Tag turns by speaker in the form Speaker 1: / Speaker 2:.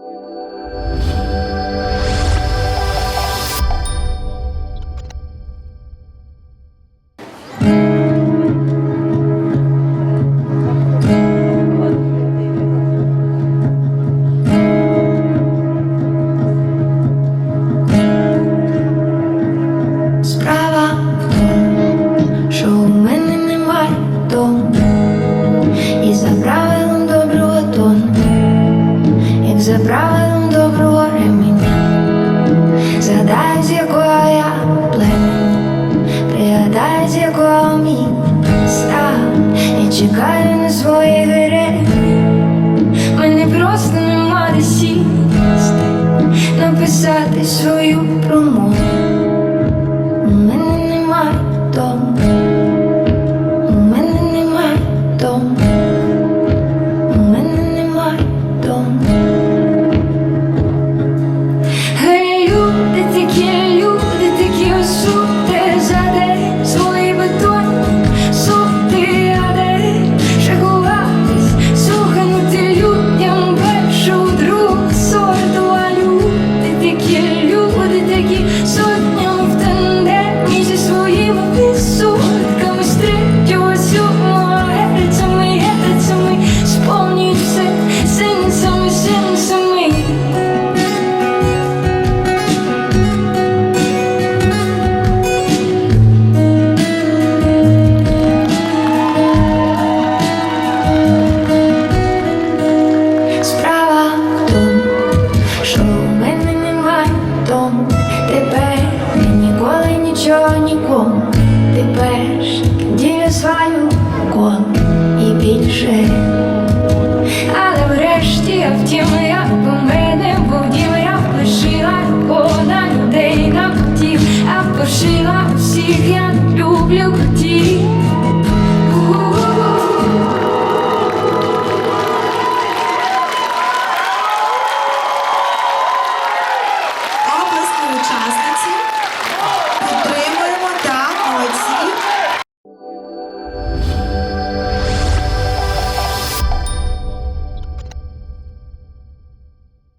Speaker 1: Thank you за правилом доброго реміння, згадай, з якого я племінь, пригадай, з якого мій став, я чекаю на свої гири, мене просто нема де написати свою. sing потім як у мене був я. Лишила понад людей на втім, а пошила всіх, я люблю ті.